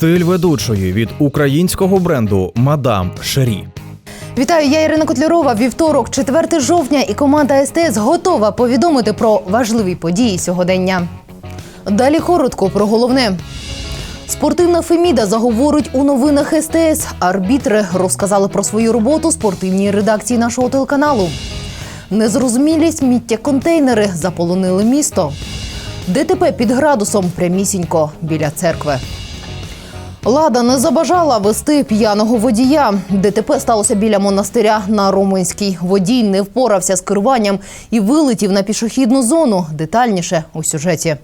Стиль ведучої від українського бренду Мадам Шері. Вітаю, я Ірина Котлярова. Вівторок, 4 жовтня, і команда СТС готова повідомити про важливі події сьогодення. Далі коротко про головне. Спортивна Феміда заговорить у новинах СТС. Арбітри розказали про свою роботу спортивній редакції нашого телеканалу. Незрозумілі сміття-контейнери заполонили місто. ДТП під градусом прямісінько біля церкви. Лада не забажала вести п'яного водія. ДТП сталося біля монастиря на Румунській. Водій не впорався з керуванням і вилетів на пішохідну зону. Детальніше у сюжеті.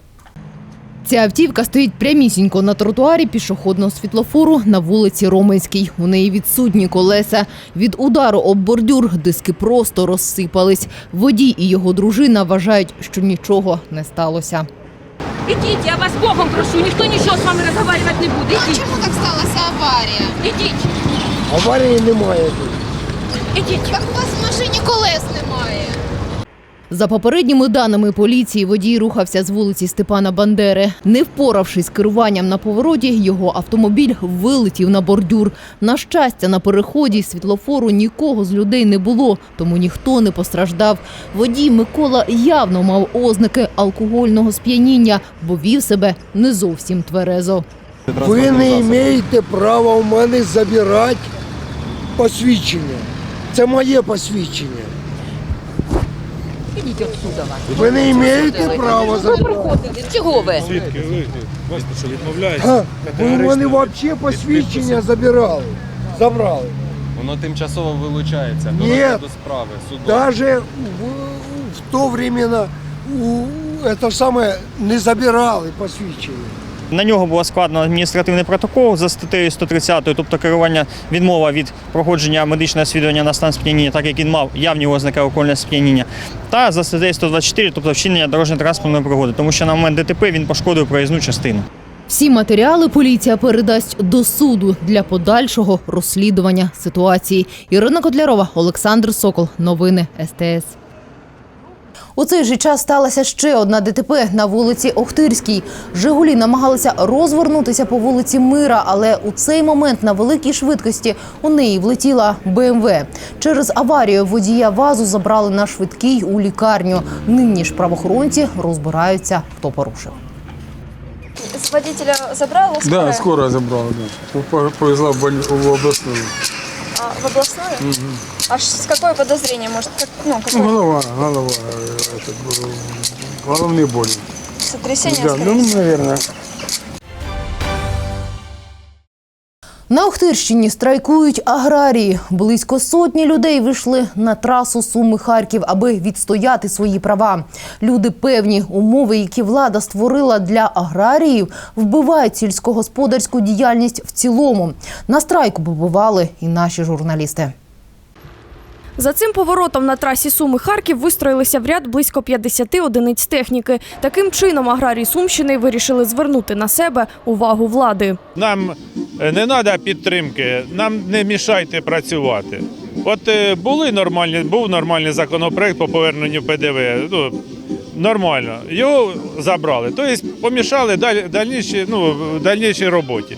Ця автівка стоїть прямісінько на тротуарі пішохідного світлофору на вулиці Роменській. У неї відсутні колеса. Від удару об бордюр диски просто розсипались. Водій і його дружина вважають, що нічого не сталося. Ідіть, я вас Богом прошу, ніхто нічого з вами розмовляти не буде. А Ідіть, чому так сталася аварія? ідіть, Аварії немає тут. ідіть. Так у вас в машині колес немає. За попередніми даними поліції, водій рухався з вулиці Степана Бандери. Не впоравшись з керуванням на повороті, його автомобіль вилетів на бордюр. На щастя, на переході світлофору нікого з людей не було, тому ніхто не постраждав. Водій Микола явно мав ознаки алкогольного сп'яніння, бо вів себе не зовсім тверезо. Ви не маєте права у мене забирати посвідчення. Це моє посвідчення. Ідіть отсюда. Ви не маєте права забирати. Чого ви? Свідки, ви Вас що відмовляєте? Ви у взагалі посвідчення забирали. Забрали. Воно тимчасово вилучається до Ні. до справи суду. Даже в, в то времена у, это саме не забирали посвідчення. На нього було складено адміністративний протокол за статтею 130, тобто керування відмова від проходження медичного освідування на стан сп'яніння, так як він мав явні ознаки алкогольного сп'яніння, та за статтею 124, тобто вчинення дорожньо-транспортної пригоди, тому що на момент ДТП він пошкодив проїзну частину. Всі матеріали поліція передасть до суду для подальшого розслідування ситуації. Ірина Котлярова, Олександр Сокол. Новини СТС. У цей же час сталося ще одна ДТП на вулиці Охтирській. Жигулі намагалися розвернутися по вулиці Мира, але у цей момент на великій швидкості у неї влетіла БМВ. Через аварію водія вазу забрали на швидкій у лікарню. Нині ж правоохоронці розбираються, хто порушив. Водителя забрала? Да, скоро забрала, да. По- Повезла в, больни- в областную. А, в областную? Аж с какое подозрение? Может, как, ну, Ну, какое голова, голова, э, это, э, головные боли. сотрясение, Да, скорее ну, всего? наверное. На Охтирщині страйкують аграрії. Близько сотні людей вийшли на трасу Суми Харків, аби відстояти свої права. Люди певні, умови, які влада створила для аграріїв, вбивають сільськогосподарську діяльність в цілому. На страйку побували і наші журналісти. За цим поворотом на трасі Суми Харків вистроїлися в ряд близько 50 одиниць техніки. Таким чином аграрії Сумщини вирішили звернути на себе увагу влади. Нам е, не треба підтримки, нам не мішайте працювати. От е, були нормальні, був нормальний законопроект по поверненню ПДВ. Ну, нормально. Його забрали. Тобто помішали даль, дальніші, ну, дальнішій роботі.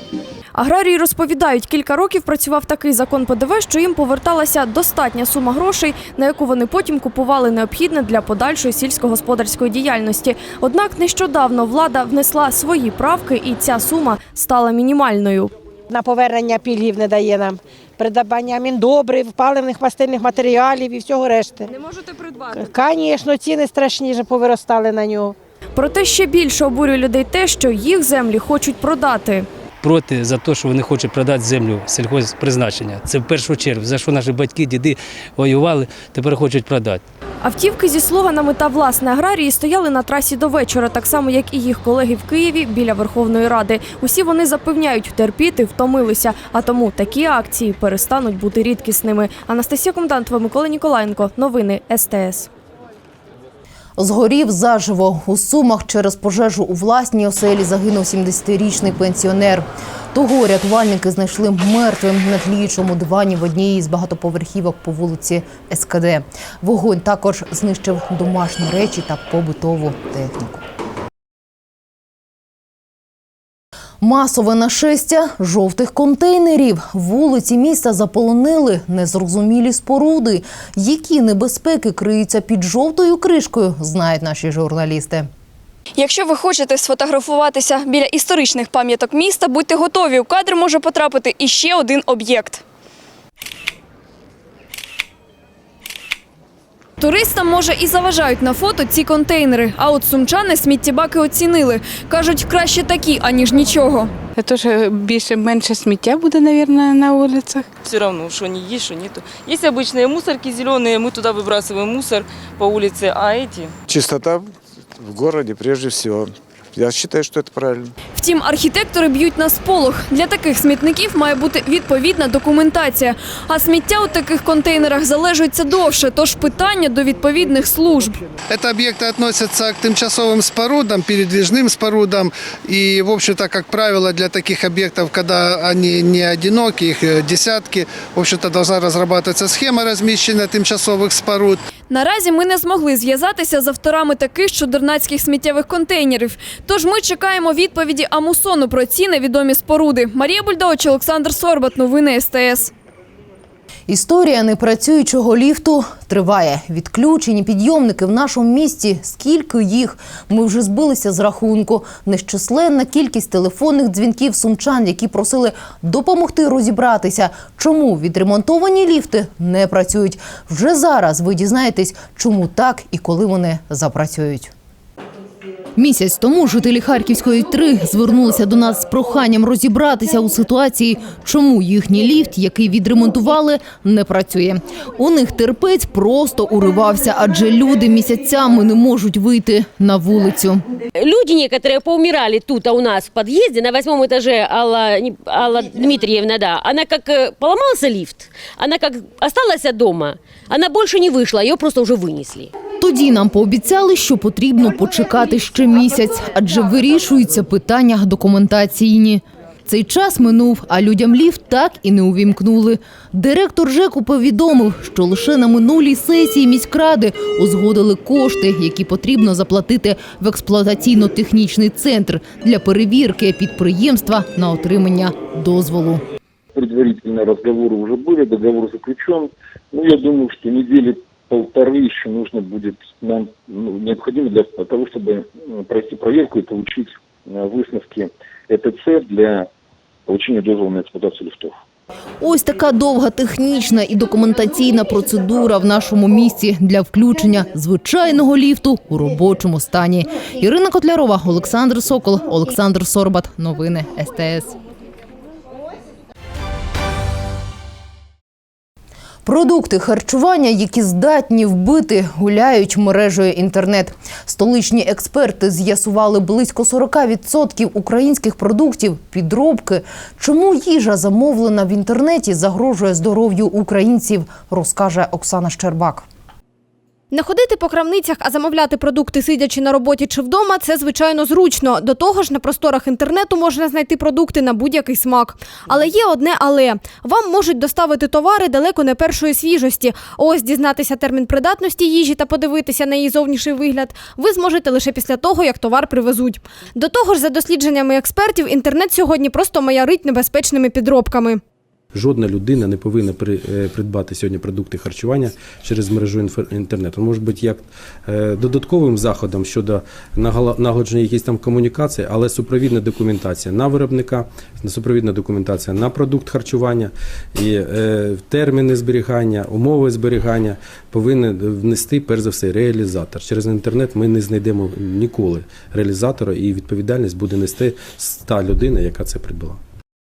Аграрії розповідають, кілька років працював такий закон ПДВ, що їм поверталася достатня сума грошей, на яку вони потім купували необхідне для подальшої сільськогосподарської діяльності. Однак нещодавно влада внесла свої правки, і ця сума стала мінімальною. на повернення пільгів не дає нам. Придбання міндобрив, паливних мастильних матеріалів і всього решти. Не можете придбати. Звісно, ціни страшні вже повиростали на нього. Проте ще більше обурює людей те, що їх землі хочуть продати. Проти за те, що вони хочуть продати землю сільхозпризначення. Це в першу чергу, за що наші батьки, діди воювали, тепер хочуть продати. Автівки зі слоганами та власне аграрії стояли на трасі до вечора, так само як і їх колеги в Києві біля Верховної Ради. Усі вони запевняють, терпіти втомилися, а тому такі акції перестануть бути рідкісними. Анастасія Комдантова, Микола Ніколаєнко. Новини СТС. Згорів заживо. У Сумах через пожежу у власній оселі загинув 70-річний пенсіонер. Того рятувальники знайшли мертвим на тліючому дивані в одній із багатоповерхівок по вулиці СКД. Вогонь також знищив домашні речі та побутову техніку. Масове нашестя жовтих контейнерів. Вулиці міста заполонили незрозумілі споруди. Які небезпеки криються під жовтою кришкою, знають наші журналісти. Якщо ви хочете сфотографуватися біля історичних пам'яток міста, будьте готові. У кадр може потрапити іще один об'єкт. Туристам може і заважають на фото ці контейнери. А от сумчани сміттєбаки оцінили. Кажуть, краще такі, аніж нічого. Це теж більше менше сміття буде, мабуть, на вулицях. Все равно, що не є, що нету. Є обычные мусорки зеленые, мы туда выбрасываем мусор по улице, а эти Чистота в городе прежде всего. Я считаю, что это правильно. Втім, архітектори б'ють на сполох. Для таких смітників має бути відповідна документація. А сміття у таких контейнерах залежується довше, тож питання до відповідних служб. Это объекты относятся к тимчасовым спорудам, передвижным спорудам. И, в общем-то, как правило, для таких объектов, когда они не одиноки, их э, десятки, в общем-то, должна разрабатываться схема размещения тимчасовых споруд. Наразі ми не змогли зв'язатися з авторами таких чудернацьких сміттєвих контейнерів. Тож ми чекаємо відповіді Амусону про ці невідомі споруди. Марія Бульдович, Олександр Сорбат. Новини СТС. Історія непрацюючого ліфту триває. Відключені підйомники в нашому місті. Скільки їх? Ми вже збилися з рахунку. Нещисленна кількість телефонних дзвінків сумчан, які просили допомогти розібратися, чому відремонтовані ліфти не працюють. Вже зараз ви дізнаєтесь, чому так і коли вони запрацюють. Місяць тому жителі Харківської 3 звернулися до нас з проханням розібратися у ситуації, чому їхній ліфт, який відремонтували, не працює. У них терпець просто уривався, адже люди місяцями не можуть вийти на вулицю. Люди некоторые поумирали тут, а у нас в подъезде на восьмом этаже Алла, не- Алла Дмитриевна, да, она как э, поломался лифт, она как осталась дома, она больше не вышла, ее просто уже вынесли. Тоді нам пообіцяли, що потрібно почекати ще місяць, адже вирішуються питання документаційні. Цей час минув, а людям ліфт так і не увімкнули. Директор ЖЕКу повідомив, що лише на минулій сесії міськради узгодили кошти, які потрібно заплатити в експлуатаційно-технічний центр для перевірки підприємства на отримання дозволу. предварительные разговоры уже были, договор заключен. Ну, я думаю, что недели полторы еще нужно будет нам ну, необходимо для того, чтобы э, пройти проверку и получить э, выставки ЭТЦ для получения дозвола на эксплуатацию лифтов. Ось така довга технічна і документаційна процедура в нашому місті для включення звичайного ліфту у робочому стані. Ірина Котлярова, Олександр Сокол, Олександр Сорбат. Новини СТС. Продукти харчування, які здатні вбити, гуляють мережею інтернет. Столичні експерти з'ясували близько 40% українських продуктів підробки. Чому їжа замовлена в інтернеті загрожує здоров'ю українців, розкаже Оксана Щербак. Не ходити по крамницях, а замовляти продукти, сидячи на роботі чи вдома, це звичайно зручно. До того ж, на просторах інтернету можна знайти продукти на будь-який смак. Але є одне але вам можуть доставити товари далеко не першої свіжості. Ось дізнатися термін придатності їжі та подивитися на її зовнішній вигляд. Ви зможете лише після того, як товар привезуть. До того ж, за дослідженнями експертів, інтернет сьогодні просто маярить небезпечними підробками. Жодна людина не повинна при- е, придбати сьогодні продукти харчування через мережу інтернету. Може бути як е, додатковим заходом щодо налагодження якісь там комунікації, але супровідна документація на виробника, супровідна документація на продукт харчування і е, терміни зберігання, умови зберігання повинен внести перш за все реалізатор. Через інтернет ми не знайдемо ніколи реалізатора, і відповідальність буде нести та людина, яка це придбала.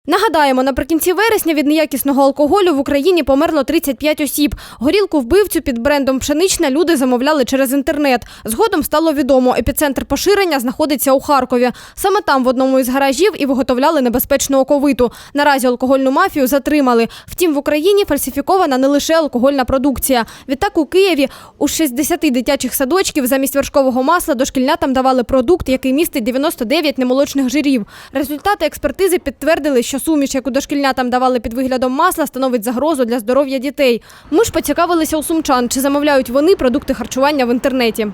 Нагадаємо, наприкінці вересня від неякісного алкоголю в Україні померло 35 осіб. Горілку вбивцю під брендом пшенична люди замовляли через інтернет. Згодом стало відомо, епіцентр поширення знаходиться у Харкові. Саме там в одному із гаражів і виготовляли небезпечну оковиту. Наразі алкогольну мафію затримали. Втім, в Україні фальсифікована не лише алкогольна продукція. Відтак у Києві у 60 дитячих садочків замість вершкового масла дошкільнятам давали продукт, який містить 99 немолочних жирів. Результати експертизи підтвердили, що суміш, яку дошкільнятам давали під виглядом масла, становить загрозу для здоров'я дітей. Ми ж поцікавилися у сумчан, чи замовляють вони продукти харчування в інтернеті.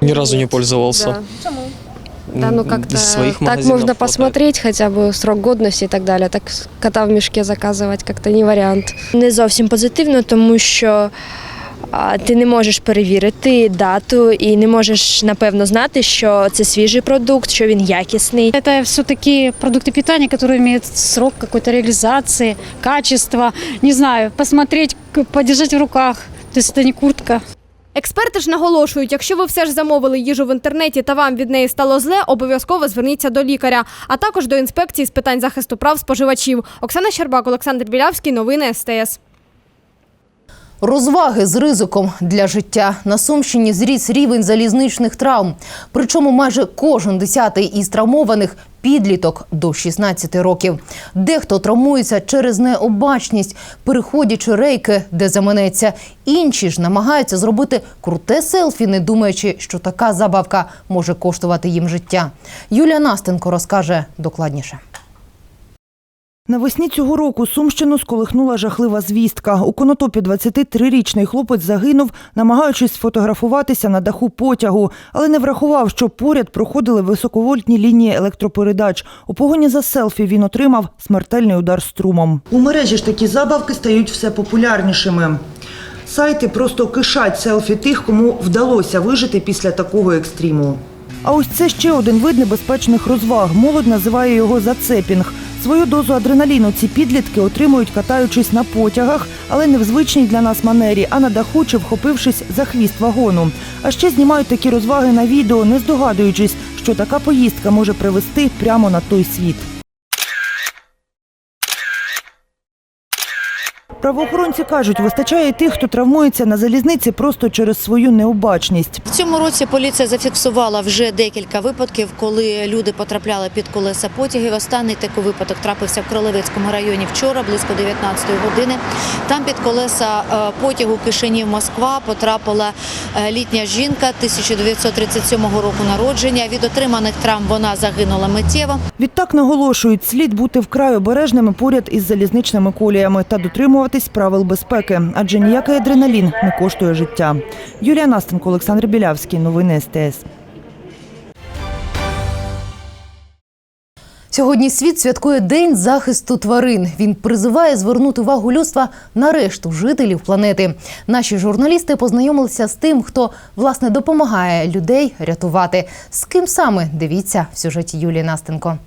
Ни разу не пользовался. Чому? Да, ну как-то своих так можно хватает. посмотреть хотя бы срок годности и так далі. Так кота в мішки заказувати как-то не варіант. Не зовсім позитивно, тому що а, ти не можеш перевірити дату і не можеш напевно знати, що це свіжий продукт, що він якісний. Это все-таки продукты питания, которые имеют срок какой-то реализации, качество. Не знаю, посмотреть, к- подержать в руках. То есть это не куртка. Експерти ж наголошують, якщо ви все ж замовили їжу в інтернеті та вам від неї стало зле, обов'язково зверніться до лікаря, а також до інспекції з питань захисту прав споживачів. Оксана Щербак, Олександр Білявський, новини СТС. Розваги з ризиком для життя на Сумщині зріс рівень залізничних травм. Причому майже кожен десятий із травмованих підліток до 16 років. Дехто травмується через необачність, переходячи рейки, де заманеться. Інші ж намагаються зробити круте селфі, не думаючи, що така забавка може коштувати їм життя. Юлія Настенко розкаже докладніше. Навесні цього року Сумщину сколихнула жахлива звістка. У Конотопі 23-річний хлопець загинув, намагаючись сфотографуватися на даху потягу, але не врахував, що поряд проходили високовольтні лінії електропередач. У погоні за селфі він отримав смертельний удар струмом. У мережі ж такі забавки стають все популярнішими. Сайти просто кишать селфі тих, кому вдалося вижити після такого екстриму. А ось це ще один вид небезпечних розваг. Молодь називає його зацепінг. Свою дозу адреналіну ці підлітки отримують, катаючись на потягах, але не в звичній для нас манері, а на даху чи вхопившись за хвіст вагону. А ще знімають такі розваги на відео, не здогадуючись, що така поїздка може привести прямо на той світ. Правоохоронці кажуть, вистачає тих, хто травмується на залізниці просто через свою необачність. В цьому році поліція зафіксувала вже декілька випадків, коли люди потрапляли під колеса потягів. Останній такий випадок трапився в Кролевецькому районі вчора, близько 19 години. Там під колеса е, потягу Кишинів Москва потрапила е, літня жінка 1937 року народження. Від отриманих травм вона загинула миттєво. Відтак наголошують, слід бути вкрай обережними поряд із залізничними коліями та дотримуватись правил безпеки, адже ніякий адреналін не коштує життя. Юлія Настенко, Олександр Білявський. Новини СТС. Сьогодні світ святкує День захисту тварин. Він призиває звернути увагу людства на решту жителів планети. Наші журналісти познайомилися з тим, хто власне допомагає людей рятувати. З ким саме дивіться в сюжеті Юлії Настенко.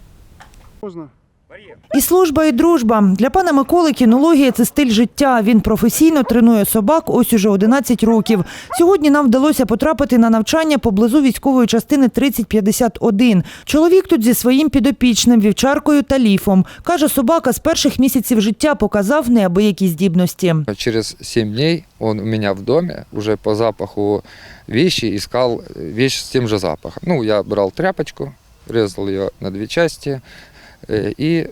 І служба, і дружба. Для пана Миколи кінологія – це стиль життя. Він професійно тренує собак ось уже 11 років. Сьогодні нам вдалося потрапити на навчання поблизу військової частини 3051. Чоловік тут зі своїм підопічним, вівчаркою та ліфом. Каже, собака з перших місяців життя показав неабиякі здібності. Через 7 дней он у меня в доме уже по запаху вещи искал вещь с тем же запахом. Ну, я брал тряпочку, резал ее на две части и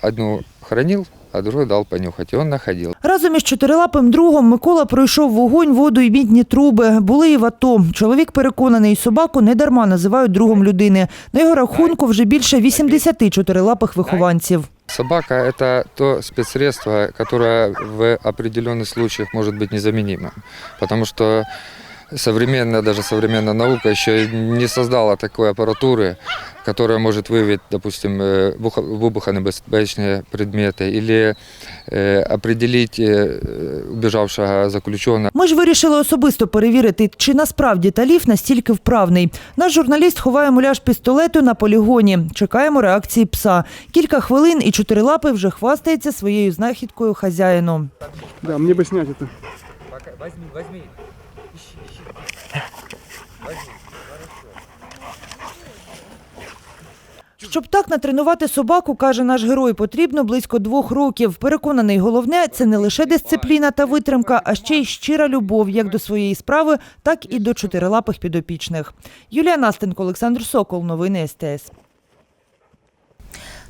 одну хранил, а другую дал понюхать. И он находил. Разом із чотирилапим другом Микола пройшов вогонь, воду і мідні труби. Були і в АТО. Чоловік переконаний, собаку недарма називають другом людини. На його рахунку вже більше 80 чотирилапих вихованців. Собака – это то спецсредство, которое в определенных случаях может быть незаменимым. Потому что современная, даже современная наука еще не создала такой аппаратуры, которая может выявить, допустим, э, вуха- выбухонебезпечные предметы или э, определить э, убежавшего заключенного. Ми ж вирішили особисто перевірити, чи насправді таліф настільки вправний. Наш журналіст ховає муляж пістолету на полігоні. Чекаємо реакції пса. Кілька хвилин і чотирилапий вже хвастається своєю знахідкою хазяїну. Да, мне бы снять это. Возьми, возьми. Щоб так натренувати собаку, каже наш герой, потрібно близько двох років. Переконаний, головне це не лише дисципліна та витримка, а ще й щира любов як до своєї справи, так і до чотирилапих підопічних. Юлія Настенко, Олександр Сокол. Новини СТС.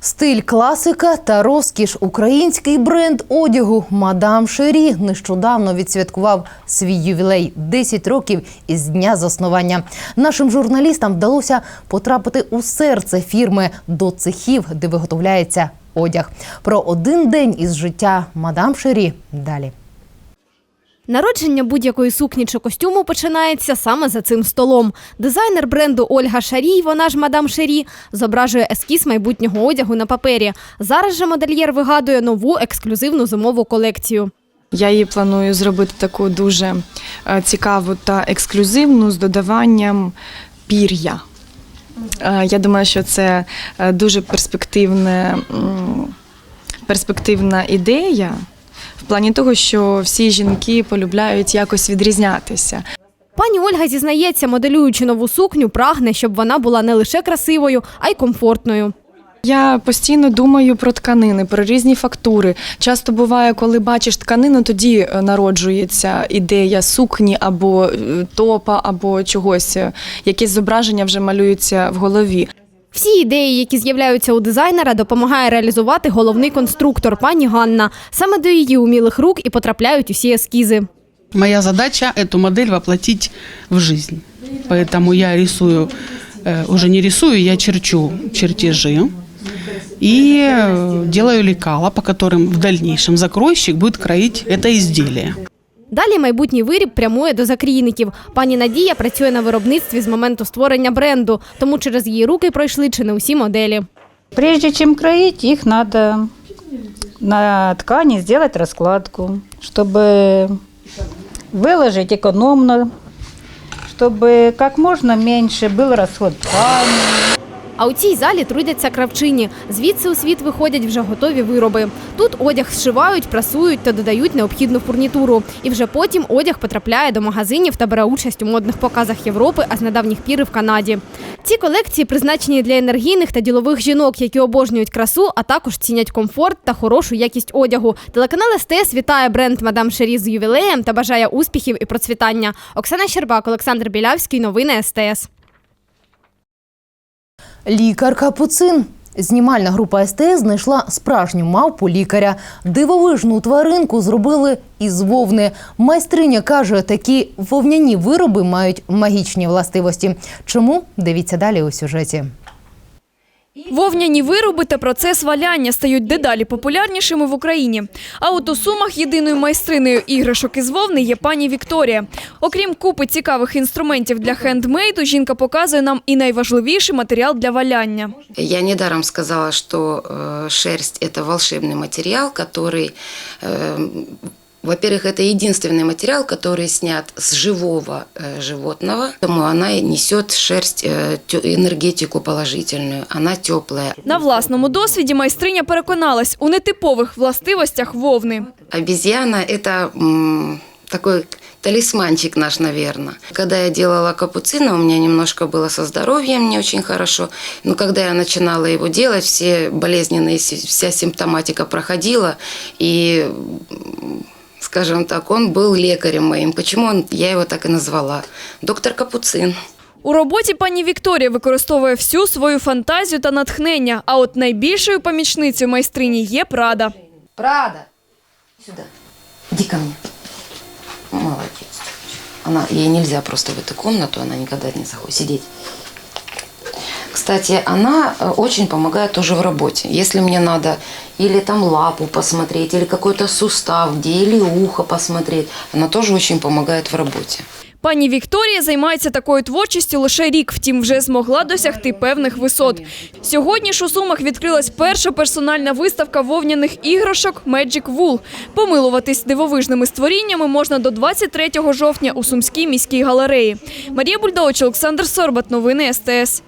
Стиль класика та розкіш. Український бренд одягу Мадам Шері нещодавно відсвяткував свій ювілей 10 років із дня заснування. Нашим журналістам вдалося потрапити у серце фірми до цехів, де виготовляється одяг. Про один день із життя Мадам Шері далі. Народження будь-якої сукні чи костюму починається саме за цим столом. Дизайнер бренду Ольга Шарій, вона ж мадам Шарі, зображує ескіз майбутнього одягу на папері. Зараз же модельєр вигадує нову ексклюзивну зимову колекцію. Я її планую зробити таку дуже е, цікаву та ексклюзивну з додаванням пір'я. Е, Я думаю, що це е, дуже перспективне, перспективна ідея в плані того, що всі жінки полюбляють якось відрізнятися. Пані Ольга зізнається, моделюючи нову сукню, прагне, щоб вона була не лише красивою, а й комфортною. Я постійно думаю про тканини, про різні фактури. Часто буває, коли бачиш тканину, тоді е, народжується ідея сукні або е, топа, або чогось. е, Якесь зображення вже малюється в голові. Всі ідеї, які з'являються у дизайнера, допомагає реалізувати головний конструктор пані Ганна. Саме до її умілих рук і потрапляють усі ескізи. Моя задача эту модель воплотить в жизнь. Поэтому я рисую, э, уже не рисую, я черчу чертежи и э, делаю лекала, по которым в дальнейшем закройщик будет кроить это изделие. Далі майбутній виріб прямує до закрійників. Пані Надія працює на виробництві з моменту створення бренду, тому через її руки пройшли чи не усі моделі. Прежде чем кроить, их надо на ткани сделать раскладку, чтобы выложить экономно, чтобы как можно меньше был расход ткани. А у цій залі трудяться кравчині. Звідси у світ виходять вже готові вироби. Тут одяг зшивають, прасують та додають необхідну фурнітуру. І вже потім одяг потрапляє до магазинів та бере участь у модних показах Європи, а з недавніх пір і в Канаді. Ці колекції призначені для енергійних та ділових жінок, які обожнюють красу, а також цінять комфорт та хорошу якість одягу. Телеканал СТС вітає бренд Мадам Шері з ювілеєм та бажає успіхів і процвітання. Оксана Щербак, Олександр Білявський. Новини СТС. Лікар Капуцин. Знімальна група СТС знайшла справжню мавпу лікаря. Дивовижну тваринку зробили із вовни. Майстриня каже, такі вовняні вироби мають магічні властивості. Чому? Дивіться далі у сюжеті. Вовняні вироби та процес валяння стають дедалі популярнішими в Україні. А от у Сумах єдиною майстриною іграшок із вовни є пані Вікторія. Окрім купи цікавих інструментів для хендмейду, жінка показує нам і найважливіший матеріал для валяння. Я недаром сказала, что э, шерсть – это волшебный материал, который, э, во-первых, это единственный материал, который снят с живого э, животного, поэтому она и несет шерсть э, тё- энергетику положительную, она теплая. На власному досвіді майстриня переконалась у нетипових властивостях вовни. Обезьяна – это м, такой талисманчик наш, наверное. Когда я делала капуцина, у меня немножко было со здоровьем не очень хорошо. Но когда я начинала его делать, все болезненные, си- вся симптоматика проходила. И, м, скажем так, он был лекарем моим. Почему он, я его так и назвала? Доктор Капуцин. У роботі пані Вікторія використовує всю свою фантазію та натхнення. А от найбільшою помічницею майстрині є Прада. Прада, сюда. Иди ко мне. Молодец. Она, ей нельзя просто в эту комнату, она никогда не заходит сидеть. Кстати, она э, очень помогает тоже в работе. Если мне надо или там лапу посмотреть, или какой-то сустав, где или ухо посмотреть, она тоже очень помогает в работе. Пані Вікторія займається такою творчістю лише рік, втім, вже змогла досягти певних висот. Сьогодні ж у Сумах відкрилась перша персональна виставка вовняних іграшок Magic Wool. Помилуватись дивовижними створіннями можна до 23 жовтня у Сумській міській галереї. Марія Бульдович, Олександр Сорбат. Новини СТС.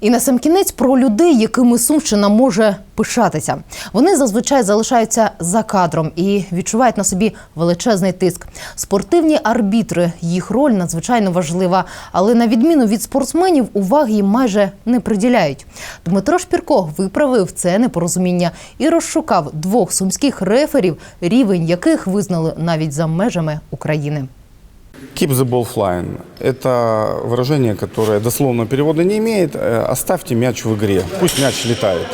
І на сам кінець про людей, якими Сумщина може пишатися. Вони зазвичай залишаються за кадром і відчувають на собі величезний тиск. Спортивні арбітри, їх роль надзвичайно важлива, але на відміну від спортсменів, уваги майже не приділяють. Дмитро Шпірко виправив це непорозуміння і розшукав двох сумських реферів, рівень яких визнали навіть за межами України. Keep the ball flying. Это выражение, которое дословно перевода не имеет. Э, Оставьте мяч в игре. Пусть мяч летает.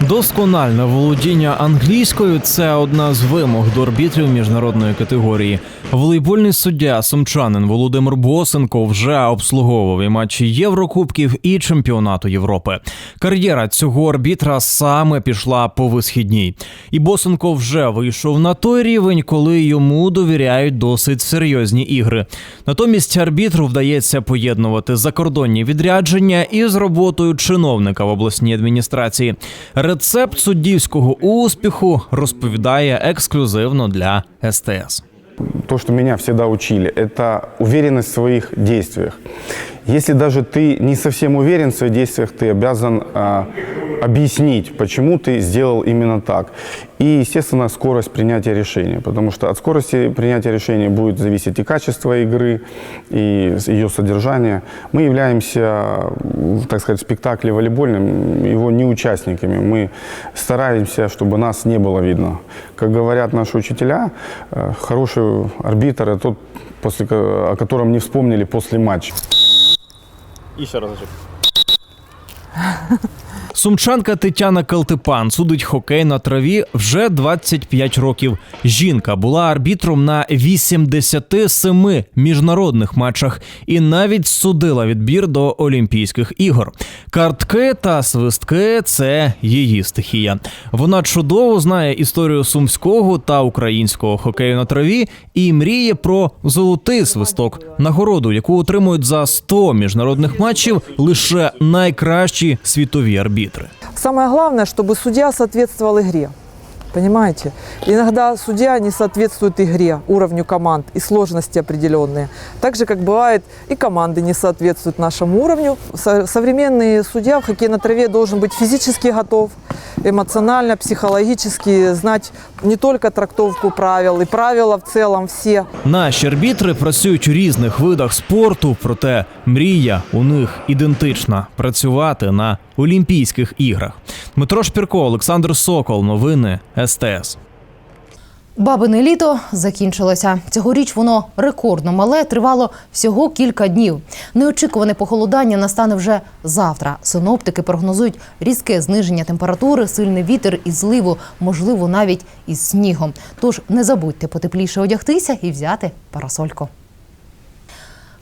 Доскональне володіння англійською це одна з вимог до арбітрів міжнародної категорії. Волейбольний суддя сумчанин Володимир Босенко вже обслуговував і матчі Єврокубків і чемпіонату Європи. Кар'єра цього арбітра саме пішла по висхідній, і Босенко вже вийшов на той рівень, коли йому довіряють досить серйозні ігри. Натомість арбітру вдається поєднувати закордонні відрядження із роботою чиновника в обласній адміністрації. Рецепт суддівського успіху розповідає ексклюзивно для СТС. То, что меня всегда учили, это уверенность в своих действиях. Если даже ты не совсем уверен в своих действиях, ты обязан а, объяснить, почему ты сделал именно так. И, естественно, скорость принятия решения, потому что от скорости принятия решения будет зависеть и качество игры, и ее содержание. Мы являемся, так сказать, в спектакле волейбольным, его не участниками. Мы стараемся, чтобы нас не было видно. Как говорят наши учителя, э, хороший арбитр – это тот, после, о котором не вспомнили после матча. Еще разочек. Сумчанка Тетяна Калтипан судить хокей на траві вже 25 років. Жінка була арбітром на 87 міжнародних матчах і навіть судила відбір до Олімпійських ігор. Картки та свистки це її стихія. Вона чудово знає історію сумського та українського хокею на траві і мріє про золотий свисток, нагороду, яку отримують за 100 міжнародних матчів лише найкращі світові арбітри Самое главное, чтобы судья соответствовал игре. Понимаете? Иногда судья не соответствует игре, уровню команд и сложности определенные. Так же, как бывает, и команды не соответствуют нашему уровню. Со- Современный судья в хоккей на траве должен быть физически готов, эмоционально, психологически, знать не только трактовку правил, и правила в целом все. Наші арбітри працюють у різних видах спорту, проте мрія у них ідентична працювати на Олімпійських іграх. Дмитро Шпірко, Олександр Сокол. Новини СТС. Бабине літо закінчилося. Цьогоріч воно рекордно мале, тривало всього кілька днів. Неочікуване похолодання настане вже завтра. Синоптики прогнозують різке зниження температури, сильний вітер і зливу, можливо, навіть із снігом. Тож не забудьте потепліше одягтися і взяти парасольку.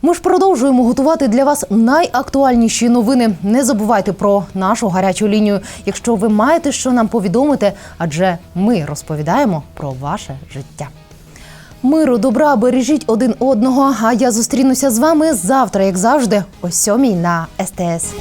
Ми ж продовжуємо готувати для вас найактуальніші новини. Не забувайте про нашу гарячу лінію, якщо ви маєте що нам повідомити, адже ми розповідаємо про ваше життя. Миру, добра, бережіть один одного. А я зустрінуся з вами завтра, як завжди, о сьомій на СТС.